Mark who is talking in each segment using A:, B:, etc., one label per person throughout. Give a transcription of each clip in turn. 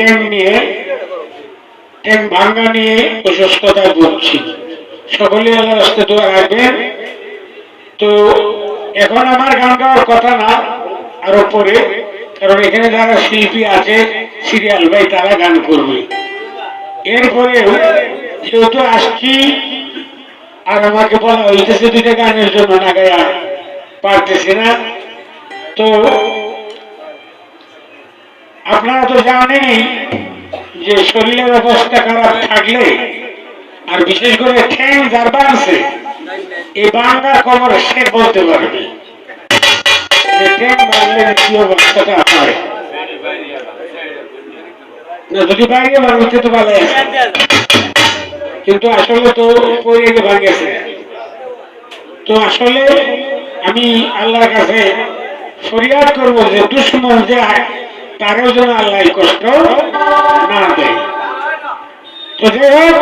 A: ট্যাং নিয়ে ট্যাং ভাঙ্গা নিয়ে অসুস্থতায় ভুগছি সকলে আল্লাহ রাস্তায় দোয়া রাখবেন। তো এখন আমার গান গাওয়ার কথা না, আরও পরে কারণ এখানে যারা শিল্পী আছে, সিরিয়াল ভাই, তারা গান করবে। এরপরে যেহেতু আসছি, আর আমাকে বলা হইতেছে দুইটা গানের জন্য, না গায়া পারতেছি না, তো আপনারা তো জানেনই যে শরীরের অবস্থা খারাপ থাকলে, আর বিশেষ করে যার এই বাংলা খবর সে বলতে পারবে। কিন্তু আসলে তো ভাঙেছে তো আসলে আমি আল্লাহর কাছে ফরিয়াদ করব যে দুশ্মন যে তারও যেন আল্লাহ কষ্ট না দেয়। তো হোক,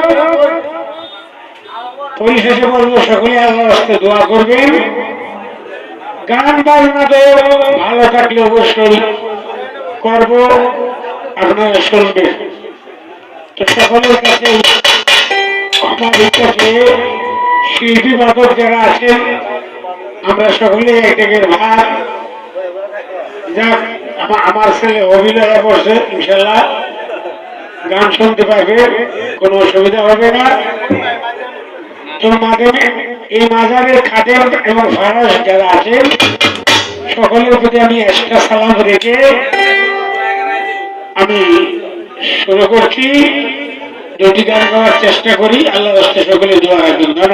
A: পরিশেষে বলব, সকলে আল্লাহ দোয়া করবেন। গান, বাজনা তো ভালো থাকলে অবশ্যই করব, আপনারা শুনবেন। তো সকলের কাছে কাছে শিল্পী বাদক যারা আছেন, আমরা সকলে এক ভাত যাক আমার ছেলে অভিনয় করছে ইনশাল্লাহ গান শুনতে পারবে, কোনো অসুবিধা হবে না। তো মাধ্যমে এই মাজারের খাদেম এবং ফারাস যারা আছেন, সকলের প্রতি আমি এক্সট্রা সালাম রেখে আমি শুরু করছি। দুটি গান গাওয়ার চেষ্টা করি। আল্লাহ সকলে দোয়া রাখবেন।